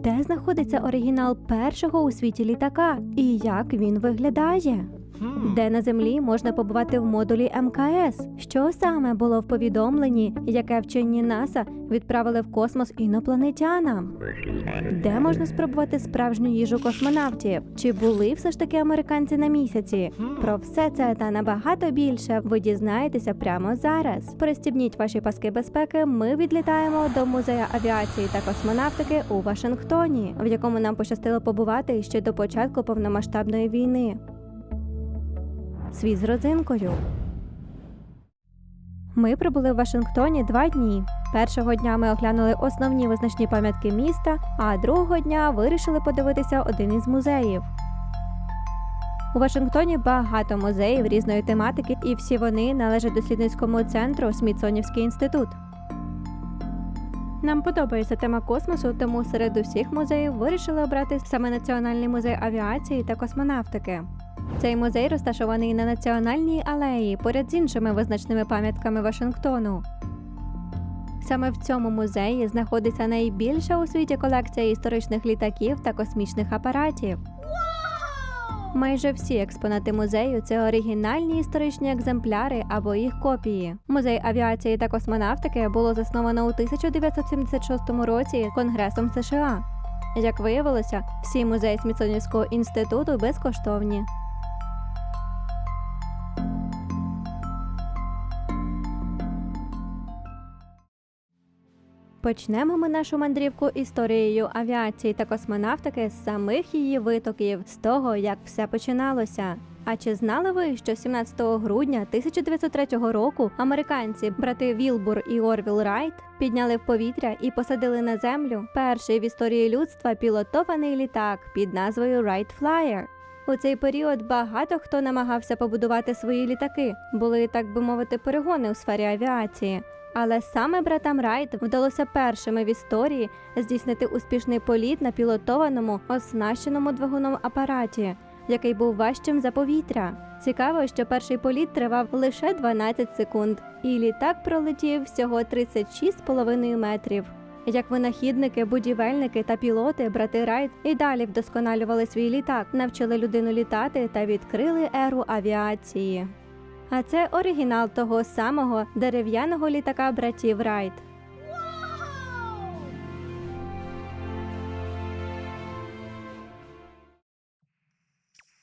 де знаходиться оригінал першого у світі літака і як він виглядає. Де на землі можна побувати в модулі МКС? Що саме було в повідомленні, яке вчені НАСА відправили в космос інопланетянам? Де можна спробувати справжню їжу космонавтів? Чи були все ж таки американці на місяці? Про все це та набагато більше ви дізнаєтеся прямо зараз. Пристібніть ваші паски безпеки. Ми відлітаємо до музею авіації та космонавтики у Вашингтоні, в якому нам пощастило побувати ще до початку повномасштабної війни. Світ з родзинкою. Ми прибули в Вашингтоні два дні. Першого дня ми оглянули основні визначні пам'ятки міста, а другого дня вирішили подивитися один із музеїв. У Вашингтоні багато музеїв різної тематики, і всі вони належать дослідницькому центру Смітсонівський інститут. Нам подобається тема космосу, тому серед усіх музеїв вирішили обрати саме Національний музей авіації та космонавтики. Цей музей розташований на національній алеї поряд з іншими визначними пам'ятками Вашингтону. Саме в цьому музеї знаходиться найбільша у світі колекція історичних літаків та космічних апаратів. Майже всі експонати музею це оригінальні історичні екземпляри або їх копії. Музей авіації та космонавтики було засновано у 1976 році Конгресом США. Як виявилося, всі музеї Смітсонівського інституту безкоштовні. Почнемо ми нашу мандрівку історією авіації та космонавтики з самих її витоків, з того, як все починалося. А чи знали ви, що 17 грудня 1903 року американці, брати Вілбур і Орвіл Райт, підняли в повітря і посадили на землю перший в історії людства пілотований літак під назвою Wright Flyer? У цей період багато хто намагався побудувати свої літаки, були так би мовити перегони у сфері авіації. Але саме братам Райт вдалося першими в історії здійснити успішний політ на пілотованому, оснащеному двигуном апараті, який був важчим за повітря. Цікаво, що перший політ тривав лише 12 секунд, і літак пролетів всього 36,5 метрів. Як винахідники, будівельники та пілоти, брати Райт і далі вдосконалювали свій літак, навчили людину літати та відкрили еру авіації. А це оригінал того самого дерев'яного літака братів Райт.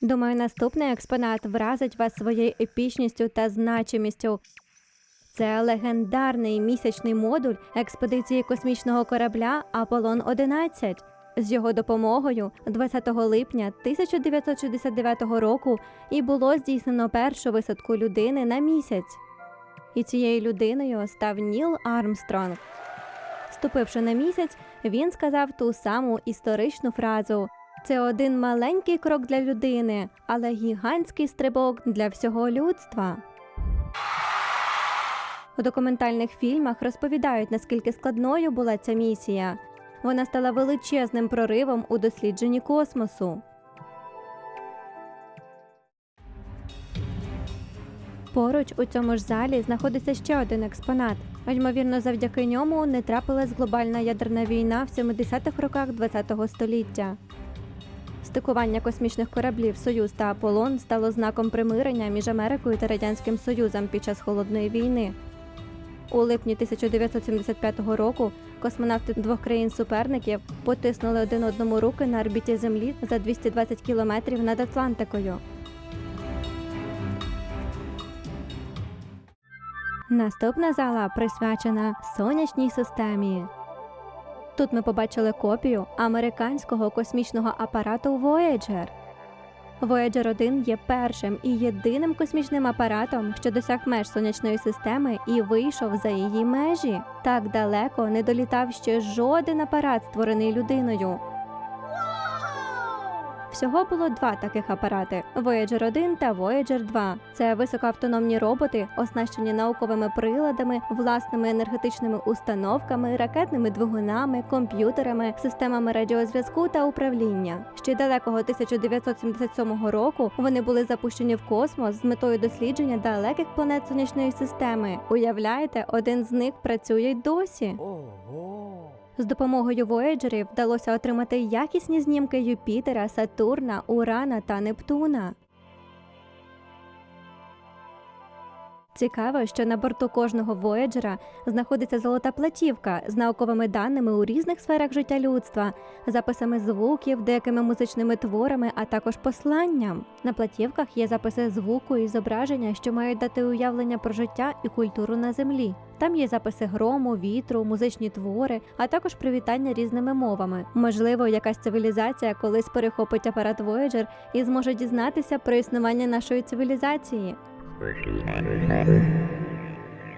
Думаю, наступний експонат вразить вас своєю епічністю та значимістю. Це легендарний місячний модуль експедиції космічного корабля Аполлон 11 З його допомогою 20 липня 1969 року і було здійснено першу висадку людини на місяць. І цією людиною став Ніл Армстронг. Ступивши на місяць, він сказав ту саму історичну фразу: це один маленький крок для людини, але гігантський стрибок для всього людства. У документальних фільмах розповідають, наскільки складною була ця місія. Вона стала величезним проривом у дослідженні космосу. Поруч у цьому ж залі знаходиться ще один експонат. Ймовірно, завдяки ньому не трапилась глобальна ядерна війна в 70-х роках ХХ століття. Стикування космічних кораблів Союз та Аполлон стало знаком примирення між Америкою та Радянським Союзом під час холодної війни. У липні 1975 року космонавти двох країн-суперників потиснули один одному руки на орбіті Землі за 220 кілометрів над Атлантикою. Наступна зала присвячена сонячній системі. Тут ми побачили копію американського космічного апарату Voyager. Voyager 1 є першим і єдиним космічним апаратом, що досяг меж сонячної системи і вийшов за її межі. Так далеко не долітав ще жоден апарат, створений людиною. Всього було два таких апарати: Voyager 1 та Voyager 2. Це високоавтономні роботи, оснащені науковими приладами, власними енергетичними установками, ракетними двигунами, комп'ютерами, системами радіозв'язку та управління. Ще далекого 1977 року вони були запущені в космос з метою дослідження далеких планет сонячної системи. Уявляєте, один з них працює й досі. Ого! З допомогою Вояджерів вдалося отримати якісні знімки Юпітера, Сатурна, Урана та Нептуна. Цікаво, що на борту кожного Вояджера знаходиться золота платівка з науковими даними у різних сферах життя людства, записами звуків, деякими музичними творами, а також посланням. На платівках є записи звуку і зображення, що мають дати уявлення про життя і культуру на землі. Там є записи грому, вітру, музичні твори, а також привітання різними мовами. Можливо, якась цивілізація колись перехопить апарат Voyager і зможе дізнатися про існування нашої цивілізації.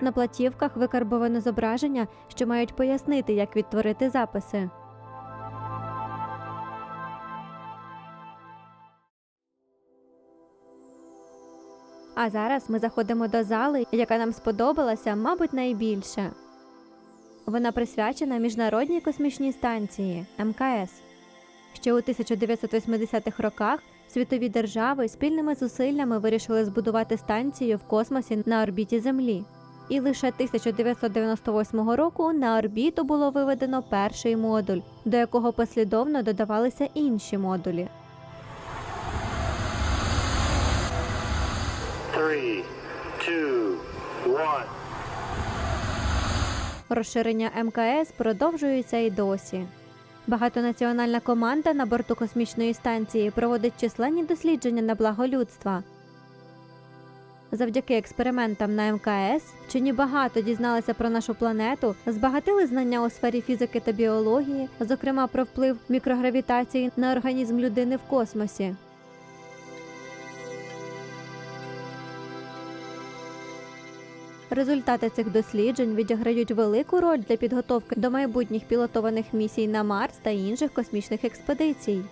На платівках викарбовано зображення, що мають пояснити, як відтворити записи. А зараз ми заходимо до зали, яка нам сподобалася, мабуть, найбільше. Вона присвячена Міжнародній космічній станції МКС. Ще у 1980-х роках світові держави спільними зусиллями вирішили збудувати станцію в космосі на орбіті Землі. І лише 1998 року на орбіту було виведено перший модуль, до якого послідовно додавалися інші модулі. Three, two, one. Розширення МКС продовжується і досі. Багатонаціональна команда на борту космічної станції проводить численні дослідження на благо людства. Завдяки експериментам на МКС вчені багато дізналися про нашу планету, збагатили знання у сфері фізики та біології, зокрема про вплив мікрогравітації на організм людини в космосі. Результати цих досліджень відіграють велику роль для підготовки до майбутніх пілотованих місій на Марс та інших космічних експедицій.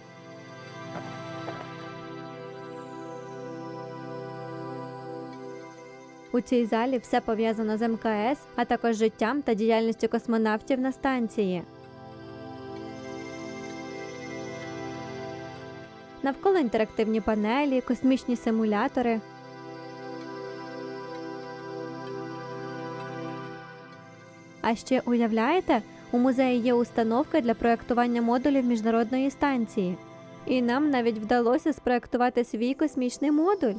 У цій залі все пов'язано з МКС, а також життям та діяльністю космонавтів на станції. Навколо інтерактивні панелі, космічні симулятори. А ще уявляєте, у музеї є установка для проектування модулів міжнародної станції. І нам навіть вдалося спроектувати свій космічний модуль.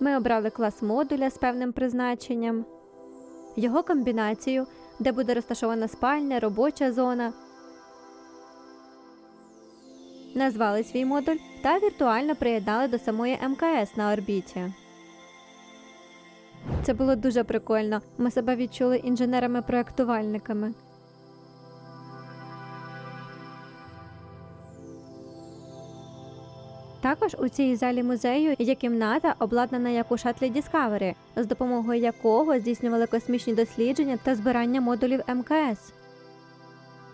Ми обрали клас модуля з певним призначенням, його комбінацію, де буде розташована спальня, робоча зона. Назвали свій модуль та віртуально приєднали до самої МКС на орбіті. Це було дуже прикольно. Ми себе відчули інженерами-проектувальниками. Також у цій залі музею є кімната, обладнана як у шатлі Discovery, з допомогою якого здійснювали космічні дослідження та збирання модулів МКС.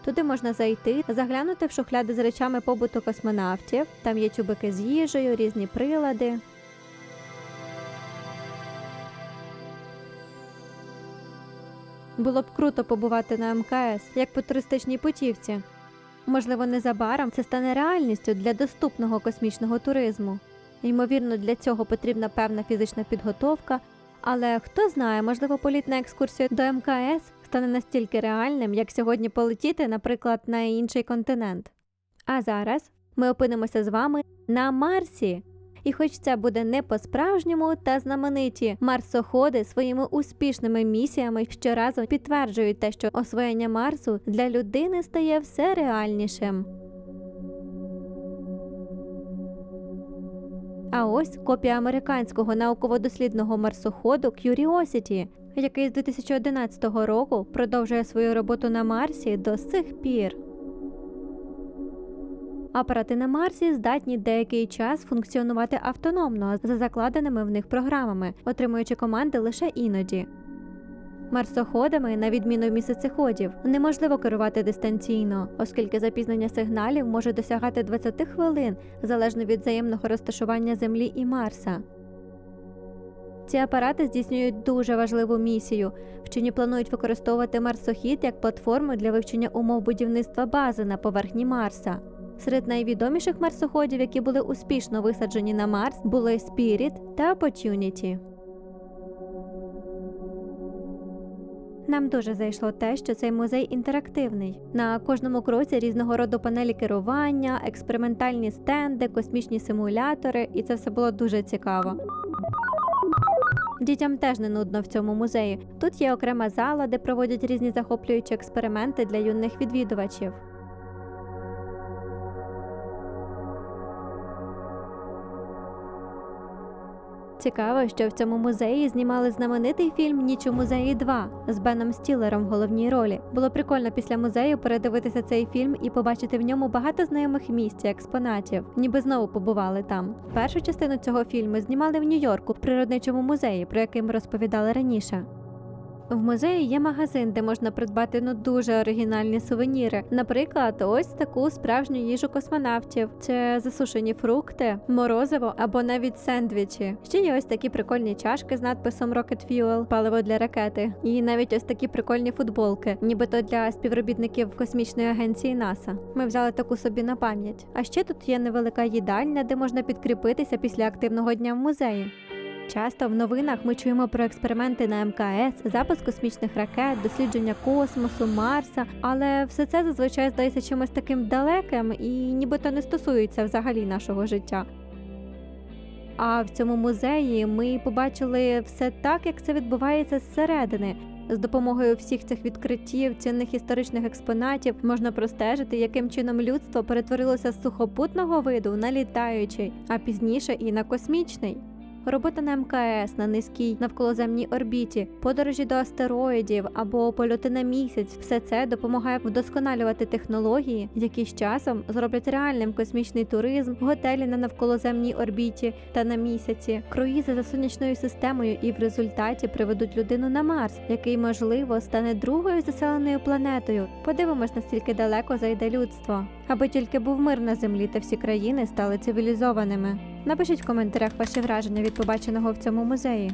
Туди можна зайти, заглянути в шухляди з речами побуту космонавтів. Там є тюбики з їжею, різні прилади. Було б круто побувати на МКС, як по туристичній путівці. Можливо, незабаром це стане реальністю для доступного космічного туризму. Ймовірно, для цього потрібна певна фізична підготовка, але хто знає, можливо, політ на екскурсію до МКС стане настільки реальним, як сьогодні полетіти, наприклад, на інший континент. А зараз ми опинимося з вами на Марсі. І хоч це буде не по-справжньому, та знамениті марсоходи своїми успішними місіями щоразу підтверджують те, що освоєння Марсу для людини стає все реальнішим. А ось копія американського науково-дослідного марсоходу Curiosity, який з 2011 року продовжує свою роботу на Марсі до сих пір. Апарати на Марсі здатні деякий час функціонувати автономно за закладеними в них програмами, отримуючи команди лише іноді. Марсоходами, на відміну місяцеходів, неможливо керувати дистанційно, оскільки запізнення сигналів може досягати 20 хвилин залежно від взаємного розташування Землі і Марса. Ці апарати здійснюють дуже важливу місію. Вчені планують використовувати марсохід як платформу для вивчення умов будівництва бази на поверхні Марса. Серед найвідоміших марсоходів, які були успішно висаджені на Марс, були Spirit та Opportunity. Нам дуже зайшло те, що цей музей інтерактивний. На кожному кроці різного роду панелі керування, експериментальні стенди, космічні симулятори, і це все було дуже цікаво. Дітям теж не нудно в цьому музеї. Тут є окрема зала, де проводять різні захоплюючі експерименти для юних відвідувачів. Цікаво, що в цьому музеї знімали знаменитий фільм Ніч у музеї 2 з Беном Стілером в головній ролі. Було прикольно після музею передивитися цей фільм і побачити в ньому багато знайомих місць і експонатів, ніби знову побували там. Першу частину цього фільму знімали в Нью-Йорку в природничому музеї, про який ми розповідали раніше. В музеї є магазин, де можна придбати ну дуже оригінальні сувеніри. Наприклад, ось таку справжню їжу космонавтів: це засушені фрукти, морозиво або навіть сендвічі. Ще є ось такі прикольні чашки з надписом Rocket Fuel, паливо для ракети, і навіть ось такі прикольні футболки, нібито для співробітників космічної агенції НАСА. Ми взяли таку собі на пам'ять. А ще тут є невелика їдальня, де можна підкріпитися після активного дня в музеї. Часто в новинах ми чуємо про експерименти на МКС, запуск космічних ракет, дослідження космосу, Марса, але все це зазвичай здається чимось таким далеким і нібито не стосується взагалі нашого життя. А в цьому музеї ми побачили все так, як це відбувається зсередини. З допомогою всіх цих відкриттів, цінних історичних експонатів можна простежити, яким чином людство перетворилося з сухопутного виду на літаючий, а пізніше і на космічний. Робота на МКС на низькій навколоземній орбіті, подорожі до астероїдів або польоти на місяць все це допомагає вдосконалювати технології, які з часом зроблять реальним космічний туризм, готелі на навколоземній орбіті та на місяці, круїзи за сонячною системою і в результаті приведуть людину на Марс, який можливо стане другою заселеною планетою. Подивимось, наскільки далеко зайде людство, аби тільки був мир на землі та всі країни стали цивілізованими. Напишіть в коментарях ваші враження від побаченого в цьому музеї.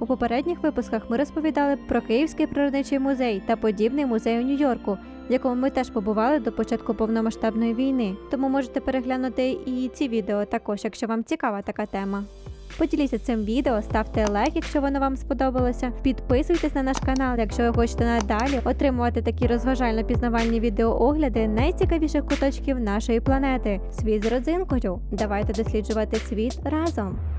У попередніх випусках ми розповідали про Київський природничий музей та подібний музей у Нью-Йорку, в якому ми теж побували до початку повномасштабної війни. Тому можете переглянути і ці відео також, якщо вам цікава така тема. Поділіться цим відео, ставте лайк, якщо воно вам сподобалося. Підписуйтесь на наш канал, якщо ви хочете надалі отримувати такі розважально-пізнавальні відеоогляди найцікавіших куточків нашої планети. Світ з родзинкою. Давайте досліджувати світ разом.